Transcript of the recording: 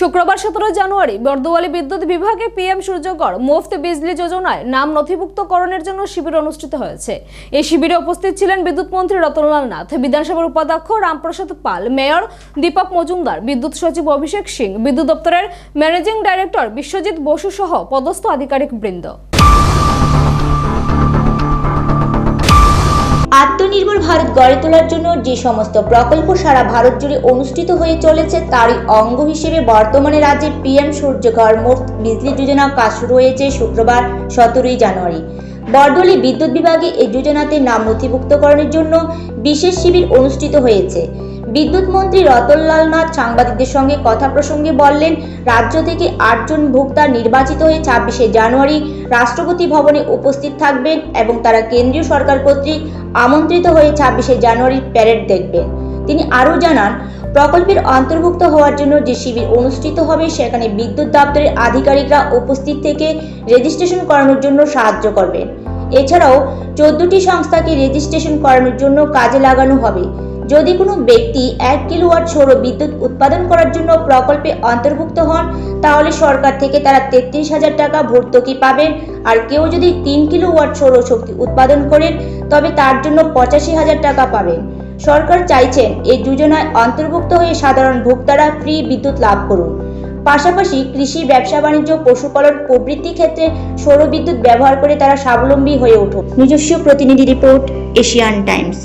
শুক্রবার সতেরো জানুয়ারি বর্দোয়ালি বিদ্যুৎ বিভাগে পিএম সূর্যকর মুফত বিজলি যোজনায় নাম নথিভুক্তকরণের জন্য শিবির অনুষ্ঠিত হয়েছে। এই শিবিরে উপস্থিত ছিলেন বিদ্যুৎ মন্ত্রী রতনলাল নাথ, বিধানসভার উপাধ্যক্ষ রামপ্রসাদ পাল, মেয়র দীপক মজুমদার, বিদ্যুৎ সচিব অভিষেক সিং, বিদ্যুৎ দপ্তরের ম্যানেজিং ডাইরেক্টর বিশ্বজিৎ বসু সহ পদস্থ আধিকারিক বৃন্দ ভারত গড়ে তোলার জন্য যে সমস্ত প্রকল্প সারা ভারত জুড়ে অনুষ্ঠিত হয়ে চলেছে, তারই অঙ্গ হিসেবে বর্তমানে রাজ্যে পিএম সূর্যঘর মুফত বিজলি যোজনা কাজ শুরু হয়েছে শুক্রবার সতেরোই জানুয়ারি। বরদলি বিদ্যুৎ বিভাগে এই যোজনাতে নাম নথিভুক্তকরণের জন্য বিশেষ শিবির অনুষ্ঠিত হয়েছে। বিদ্যুৎ মন্ত্রী রতনলাল নাথ সাংবাদিকদের সঙ্গে কথা প্রসঙ্গে বললেন, রাজ্য থেকে আটজন ভোক্তা নির্বাচিত হয়ে ছাব্বিশে জানুয়ারি রাষ্ট্রপতি ভবনে উপস্থিত থাকবেন এবং তারা কেন্দ্রীয় সরকার কর্তৃক আমন্ত্রিত হয়ে ছাব্বিশে জানুয়ারির প্যারেড দেখবেন। তিনি আরও জানান, প্রকল্পের অন্তর্ভুক্ত হওয়ার জন্য যে শিবির অনুষ্ঠিত হবে, সেখানে বিদ্যুৎ দপ্তরের আধিকারিকরা উপস্থিত থেকে রেজিস্ট্রেশন করানোর জন্য সাহায্য করবেন। এছাড়াও চোদ্দটি সংস্থাকে রেজিস্ট্রেশন করানোর জন্য কাজে লাগানো হবে। যদি কোনো ব্যক্তি এক কিলোওয়াট সৌর বিদ্যুৎ উৎপাদন করার জন্য প্রকল্পে অন্তর্ভুক্ত হন, তাহলে সরকার থেকে তারা তেত্রিশ হাজার টাকা ভর্তুকি পাবেন। আর কেউ যদি তিন কিলোওয়াট সৌর শক্তি উৎপাদন করেন, তবে তার জন্য পঁচাশি হাজার টাকা পাবেন। সরকার চাইছেন এই যোজনায় অন্তর্ভুক্ত হয়ে সাধারণ ভোক্তারা ফ্রি বিদ্যুৎ লাভ করুন। পাশাপাশি কৃষি, ব্যবসা, বাণিজ্য, পশুপালন প্রবৃত্তি ক্ষেত্রে সৌর বিদ্যুৎ ব্যবহার করে তারা স্বাবলম্বী হয়ে উঠুক নিজস্ব প্রতিনিধি রিপোর্ট, এশিয়ান টাইমস।